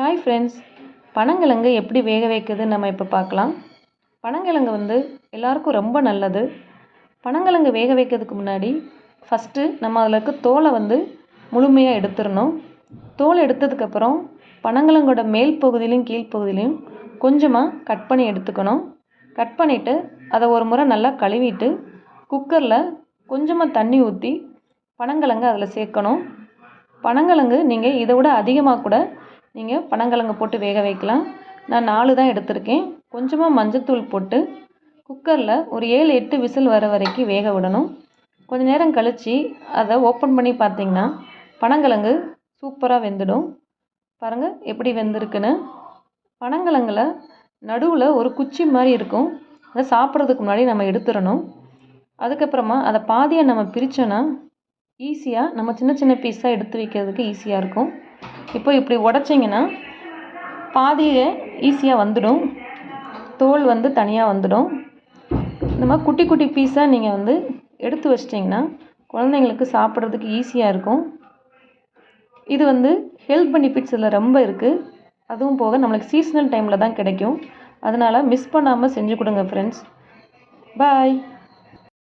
Hi friends பனங்கிழங்கு எப்படி வேக வைக்கிறதுன்னு நம்ம இப்போ பார்க்கலாம். பனங்கிழங்கு வந்து எல்லாருக்கும் ரொம்ப நல்லது. பனங்கிழங்கு வேக வைக்கிறதுக்கு முன்னாடி ஃபஸ்ட்டு நம்ம அதில் இருக்க தோலை வந்து முழுமையாக எடுத்துடணும். தோல் எடுத்ததுக்கப்புறம் பனங்கிழங்கோட மேல் பகுதியிலையும் கீழ்ப்பகுதியிலையும் கொஞ்சமாக கட் பண்ணி எடுத்துக்கணும். கட் பண்ணிவிட்டு அதை ஒரு முறை நல்லா கழுவிட்டு குக்கரில் கொஞ்சமாக தண்ணி ஊற்றி பனங்கிழங்கு அதில் சேர்க்கணும். பனங்கிழங்கு நீங்கள் இதை விட அதிகமாக கூட நீங்கள் பனங்கிழங்கு போட்டு வேக வைக்கலாம். நான் நாலு தான் எடுத்திருக்கேன். கொஞ்சமாக மஞ்சத்தூள் போட்டு குக்கரில் ஒரு ஏழு எட்டு விசில் வர வரைக்கும் வேக விடணும். கொஞ்சம் நேரம் கழித்து அதை ஓப்பன் பண்ணி பார்த்தீங்கன்னா பனங்கிழங்கு சூப்பராக வெந்துடும். பாருங்கள் எப்படி வெந்திருக்குன்னு. பனங்கிழங்குல நடுவில் ஒரு குச்சி மாதிரி இருக்கும். அதை சாப்பிட்றதுக்கு முன்னாடி நம்ம எடுத்துடணும். அதுக்கப்புறமா அதை பாதியை நம்ம பிரித்தோன்னா ஈஸியாக நம்ம சின்ன சின்ன பீஸாக எடுத்து வைக்கிறதுக்கு ஈஸியாக இருக்கும். இப்போ இப்படி உடச்சிங்கன்னா பாதியை ஈஸியாக வந்துடும். தோல் வந்து தனியாக வந்துடும். இந்த மாதிரி குட்டி குட்டி பீஸாக நீங்கள் வந்து எடுத்து வச்சிட்டிங்கன்னா குழந்தைங்களுக்கு சாப்பிட்றதுக்கு ஈஸியாக இருக்கும். இது வந்து ஹெல்த் பெனிஃபிட்ஸ் இதில் ரொம்ப இருக்குது அதுவும் போக நம்மளுக்கு சீசனல் டைமில் தான் கிடைக்கும். அதனால் மிஸ் பண்ணாமல் செஞ்சு கொடுங்க ஃப்ரெண்ட்ஸ் பாய்